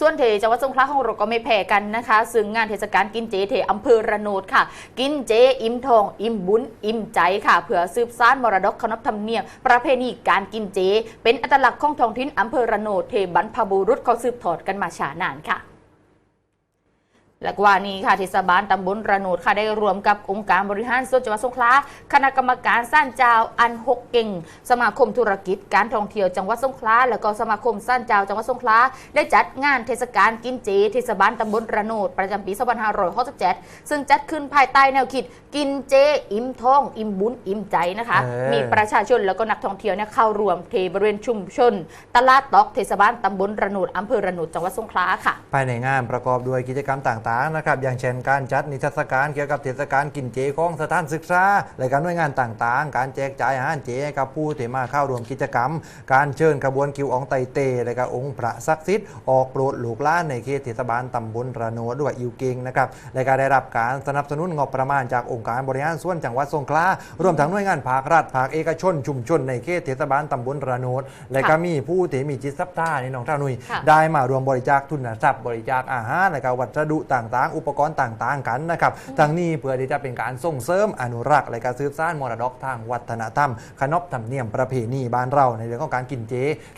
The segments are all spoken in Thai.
ส่วนเทจังหวัดสงขลาของเราก็ไม่แพ้กันนะคะ ซึ่งงานเทศกาลกินเจเทอำเภอระโนดค่ะ กินเจอิ่มทอง อิ่มบุญอิ่มใจค่ะเพื่อสืบสานมรดกขนบธรรมเนียมประเพณีการกินเจ เป็นอัตลักษณ์ของท้องถิ่นอำเภอระโนดเทบรรพบุรุษเขาสืบทอดกันมาช้านานค่ะ และกว่านี้ค่ะเทศบาลตำบลระโนดค่ะได้รวมกับองค์การบริหารส่วนจังหวัดสงขลาคณะกรรมการสร้างเจ้าอันหกเก่ง สมาคมธุรกิจการท่องเที่ยวจังหวัดสงขลาและก็สมาคมสร้างเจ้าจังหวัดสงขลาได้จัดงานเทศกาลกินเจเทศบาลตำบลระโนดประจำปี2567ซึ่งจัดขึ้นภายใต้แนวคิดกินเจอิ่มท้อง อิ่มบุญอิ่มใจนะคะเออมีประชาชนแล้วก็นักท่องเที่ยวเนี่ยเข้ารวมเทบริเวณชุมชน ตลาดตอกเทศบาลตำบลระโนดอำเภอระโนดจังหวัดสงขลาค่ะ ภายในงานประกอบด้วยกิจกรรมต่างๆนะครับ อย่างเช่นการจัดนิทรรศการเกี่ยวกับเทศกาลกินเจของสถานศึกษาและการหน่วยงานต่างๆ การแจกจ่ายอาหารเจให้กับผู้ที่มาเข้าร่วมกิจกรรม การเชิญขบวนคิวอองไตเตและก็องค์พระศักดิ์สิทธิ์ออกโปรดลูกหล้านในเขตเทศบาลตำบลระโนดด้วยอิวเกงนะครับและก็ได้รับการสนับสนุนงบประมาณจากองค์การบริหารส่วนจังหวัดสงขลารวมทั้งหน่วยงานภาครัฐภาคเอกชนชุมชนในเขตเทศบาลตำบลระโนดและก็มีผู้ที่มีจิตศรัทธานี่น้องท่านุยค่ะได้มารวมบริจาคทุนทรัพย์บริจาคอาหารและก็วัสดุต่างๆ อุปกรณ์ต่างๆ กันนะครับทั้งนี้เพื่อที่จะเป็นการส่งเสริมอนุรักษ์และการสืบสานมรดกทางวัฒนธรรม ขนบธรรมเนียมประเพณีบ้านเราในเรื่องของการกินเจ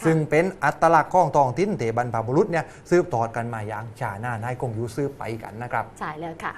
ซึ่งเป็นอัตลักษณ์ของท้องถิ่นเตบรรพบุรุษเนี่ยสืบทอดกันมาอย่างช้านานให้คงอยู่สืบไปกันนะครับ ใช่แล้วค่ะ